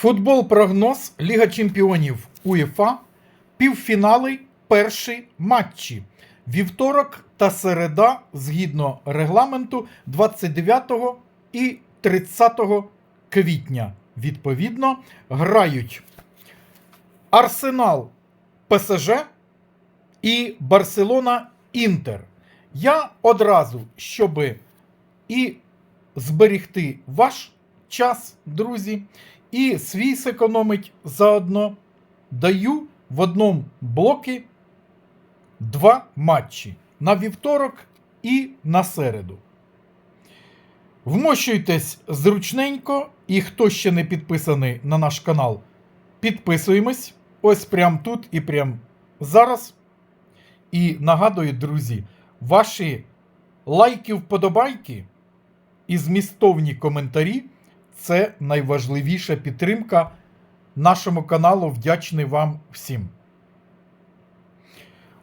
Футбол прогноз Ліга Чемпіонів УЄФА. Півфінали перші матчі. Вівторок та середа згідно регламенту 29 і 30 квітня. Відповідно, грають Арсенал ПСЖ і Барселона Інтер. Я одразу, щоб і зберегти ваш час, друзі, і свій зекономить заодно, даю в одному блокі два матчі на вівторок і на середу. Вмощуйтесь зручненько, і хто ще не підписаний на наш канал, підписуємось. Ось прямо тут і прямо зараз. І нагадую, друзі, ваші лайки, вподобайки і змістовні коментарі це найважливіша підтримка нашому каналу. Вдячний вам всім.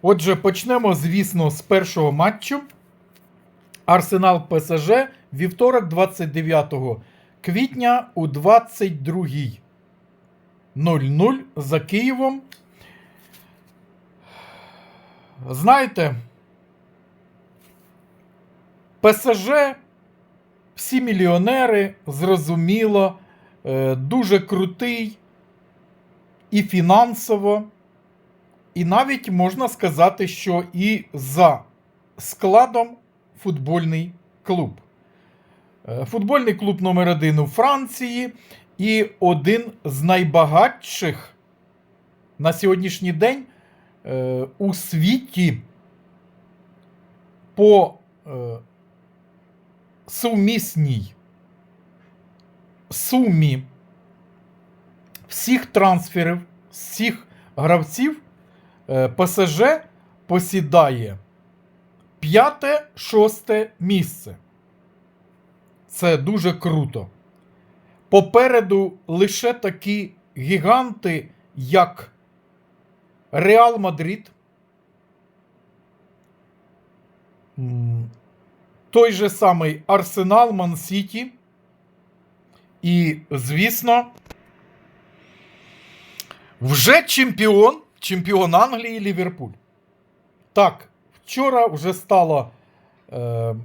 Отже, почнемо, звісно, з першого матчу. Арсенал ПСЖ вівторок, 29 квітня у 22.00 за Києвом. Знаєте, ПСЖ, всі мільйонери, зрозуміло, е, дуже крутий і фінансово, і навіть можна сказати, що і за складом футбольний клуб. Е, Футбольний клуб номер один у Франції і один з найбагатших на сьогоднішній день е, у світі по сумісній сумі всіх трансферів, всіх гравців е, ПСЖ посідає п'яте-шосте місце. Це дуже круто. Попереду лише такі гіганти, як Реал Мадрид, той же самий Арсенал Ман Сіті. І, звісно, вже чемпіон, чемпіон Англії Ліверпуль. Так, вчора вже стало е,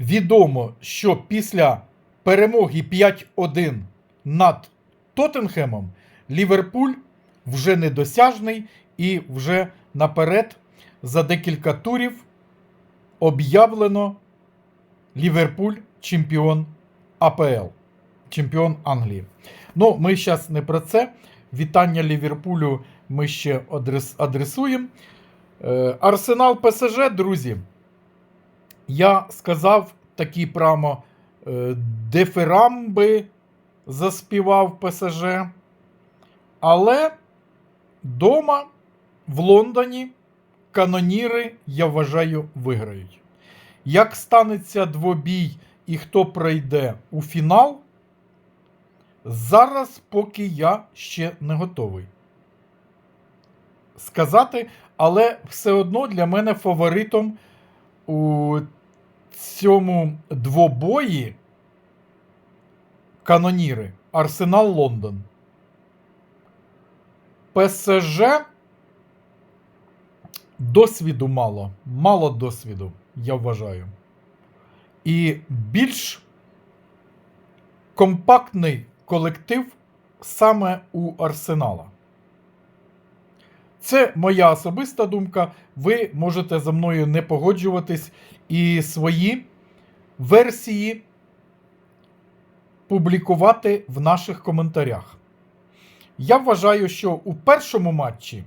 відомо, що після перемоги 5-1 над Тоттенхемом Ліверпуль вже недосяжний і вже наперед за декілька турів об'явлено Ліверпуль чемпіон АПЛ, чемпіон Англії. Ну, ми зараз не про це. Вітання Ліверпулю ми ще адрес, адресуємо. Е, Арсенал ПСЖ, друзі. Я сказав такі прямо е, деферамби заспівав ПСЖ. Але дома в Лондоні каноніри, я вважаю, виграють. Як станеться двобій і хто пройде у фінал, зараз поки я ще не готовий сказати, але все одно для мене фаворитом у цьому двобої каноніри Арсенал Лондон. ПСЖ досвіду мало. Мало досвіду, я вважаю. І більш компактний колектив саме у Арсенала. Це моя особиста думка. Ви можете за мною не погоджуватись і свої версії публікувати в наших коментарях. Я вважаю, що у першому матчі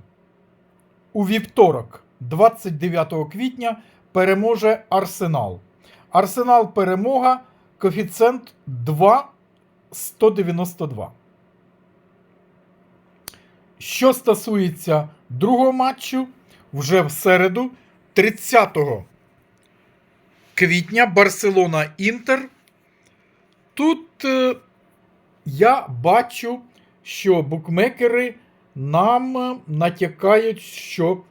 у вівторок, 29 квітня, переможе Арсенал. Арсенал перемога, коефіцієнт 2,192. Що стосується другого матчу, вже в середу, 30 квітня, Барселона Інтер. Тут е, я бачу, що букмекери нам натякають, що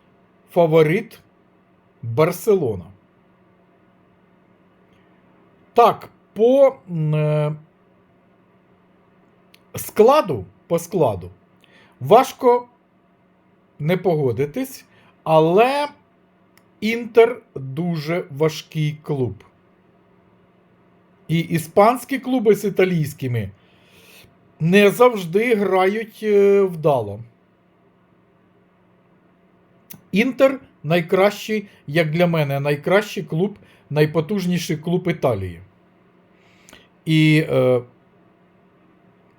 фаворит Барселона. Так, по е, складу по складу важко не погодитись, але Інтер дуже важкий клуб. І іспанські клуби з італійськими не завжди грають е, вдало. Інтер найкращий, як для мене, найкращий клуб, найпотужніший клуб Італії. І е,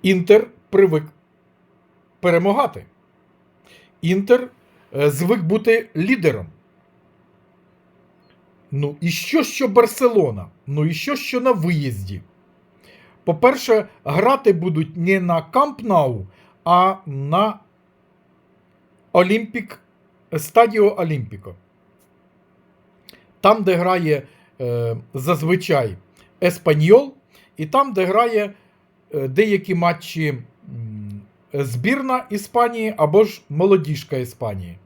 Інтер привик перемагати. Інтер е, звик бути лідером. Ну, і що, що Барселона? Ну і що, що на виїзді? По-перше, грати будуть не на Камп Нау, а на Олімпік, Стадіо Олімпіко. Там, де грає е, зазвичай Еспаньол, і там, де грає е, деякі матчі збірна Іспанії або ж молодіжка Іспанії.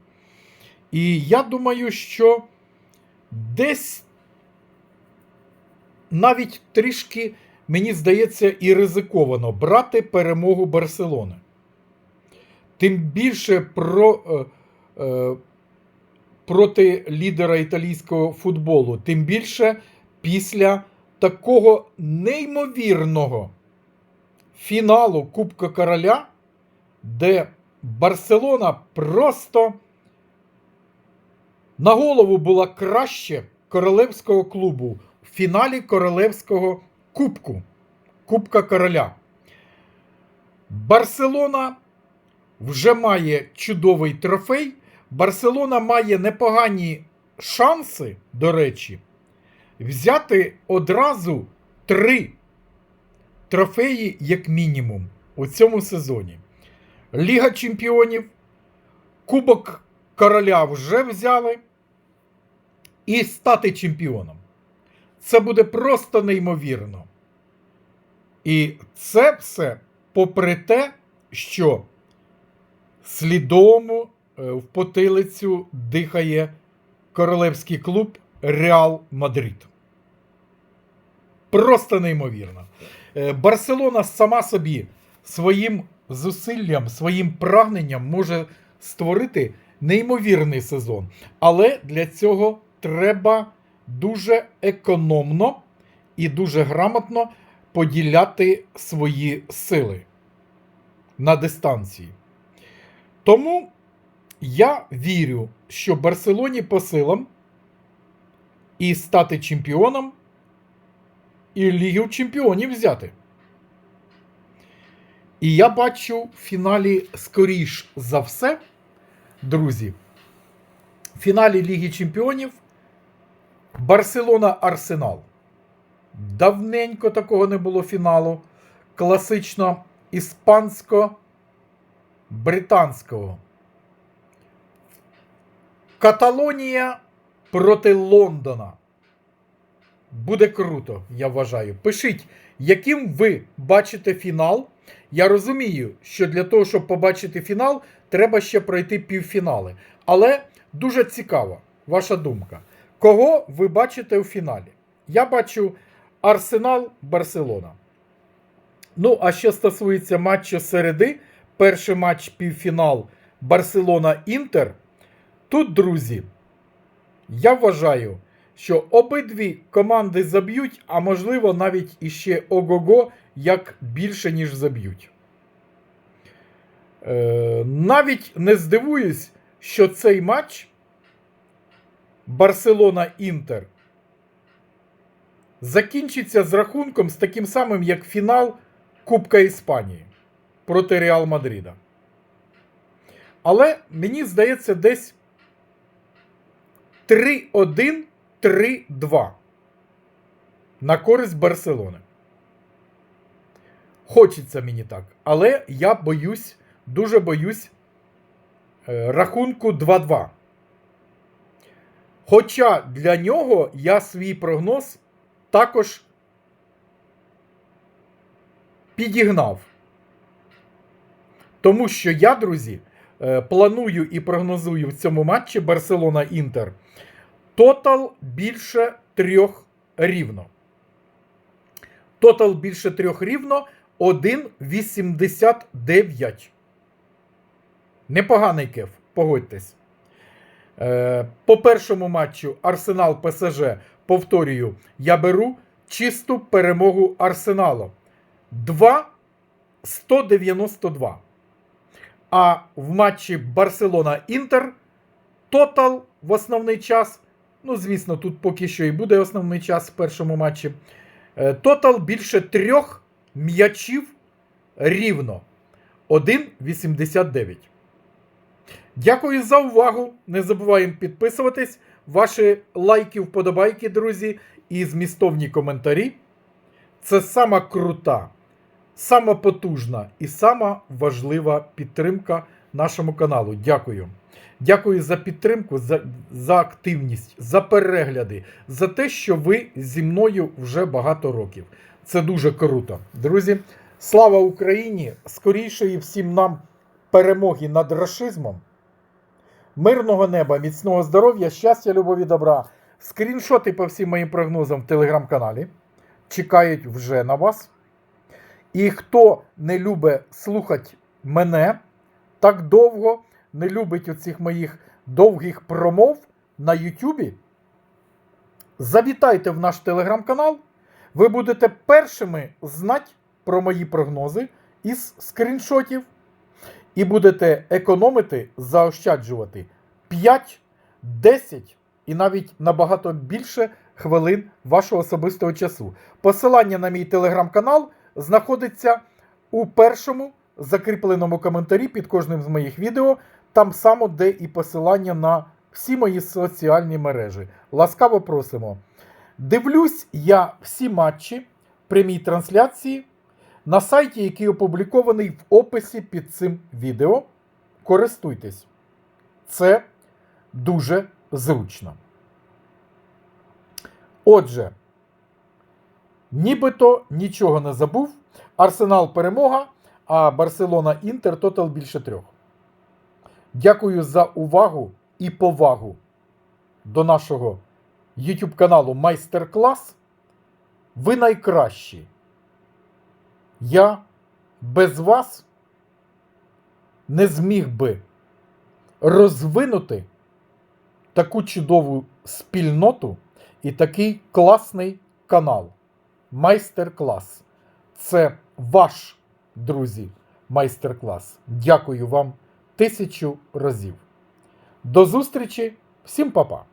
І я думаю, що десь навіть трішки, мені здається, і ризиковано брати перемогу Барселони. Тим більше про, е, е, проти лідера італійського футболу, тим більше після такого неймовірного фіналу Кубка Короля, де Барселона просто на голову була краще королевського клубу в фіналі королевського кубку Кубка Короля. Барселона вже має чудовий трофей. Барселона має непогані шанси, до речі, взяти одразу три трофеї, як мінімум, у цьому сезоні. Ліга Чемпіонів, Кубок Короля вже взяли. І стати чемпіоном. Це буде просто неймовірно. І це все попри те, що слідовому е, в потилицю дихає королевський клуб Реал Мадрид. Просто неймовірно. Е, Барселона сама собі своїм зусиллям, своїм прагненням може створити неймовірний сезон. Але для цього треба дуже економно і дуже грамотно поділяти свої сили на дистанції. Тому я вірю, що Барселоні по силам і стати чемпіоном, і Лігу чемпіонів взяти. І я бачу в фіналі скоріш за все, друзі, в фіналі Ліги Чемпіонів Барселона Арсенал. Давненько такого не було фіналу. Класично іспансько-британського. Каталонія проти Лондона. Буде круто, я вважаю. Пишіть, яким ви бачите фінал. Я розумію, що для того, щоб побачити фінал, треба ще пройти півфінали. Але дуже цікава ваша думка. Кого ви бачите у фіналі? Я бачу Арсенал Барселона. Ну, а що стосується матчу середи, перший матч півфінал Барселона Інтер. Тут, друзі, я вважаю, що обидві команди заб'ють, а можливо навіть іще ого-го, як більше, ніж заб'ють. Е, навіть не здивуюсь, що цей матч Барселона Інтер закінчиться з рахунком з таким самим, як фінал Кубка Іспанії проти Реал Мадрида. Але мені здається, десь 3-1, 3-2 на користь Барселони. Хочеться мені так. Але я боюсь, дуже боюсь е, рахунку 2-2. Хоча для нього я свій прогноз також підігнав. Тому що я, друзі, е, планую і прогнозую в цьому матчі Барселона Інтер. Тотал більше трьох рівно. Тотал більше трьох рівно, 1,89. Непоганий кеф, погодьтесь. Е, по першому матчу Арсенал ПСЖ, повторюю, я беру чисту перемогу Арсеналу. 2,192. А в матчі Барселона Інтер тотал в основний час. Ну, звісно, тут поки що і буде основний час в першому матчі. Е, Тотал більше трьох м'ячів рівно. 1,89. Дякую за увагу. Не забуваємо підписуватись. Ваші лайки, вподобайки, друзі, і змістовні коментарі. Це сама крута, сама потужна і сама важлива підтримка нашому каналу. Дякую. Дякую за підтримку, за, за активність, за перегляди, за те, що ви зі мною вже багато років. Це дуже круто. Друзі, слава Україні! Скорішої всім нам перемоги над рашизмом. Мирного неба, міцного здоров'я, щастя, любові, добра. Скріншоти по всім моїм прогнозам в телеграм-каналі. Чекають вже на вас. І хто не любить слухати мене так довго, не любить оцих моїх довгих промов на Ютубі, завітайте в наш телеграм-канал. Ви будете першими знати про мої прогнози із скріншотів. І будете економити, заощаджувати 5, 10 і навіть набагато більше хвилин вашого особистого часу. Посилання на мій телеграм-канал знаходиться у першому закріпленому коментарі під кожним з моїх відео, там само, де і посилання на всі мої соціальні мережі. Ласкаво просимо. Дивлюсь я всі матчі прямій трансляції на сайті, який опублікований в описі під цим відео. Користуйтесь. Це дуже зручно. Отже, нібито нічого не забув. Арсенал перемога, а Барселона Інтер тотал більше трьох. Дякую за увагу і повагу до нашого YouTube каналу Майстер-клас. Ви найкращі. Я без вас не зміг би розвинути таку чудову спільноту і такий класний канал. Майстер-клас. Це ваш, друзі, майстер-клас. Дякую вам тисячу разів. До зустрічі, всім па-па!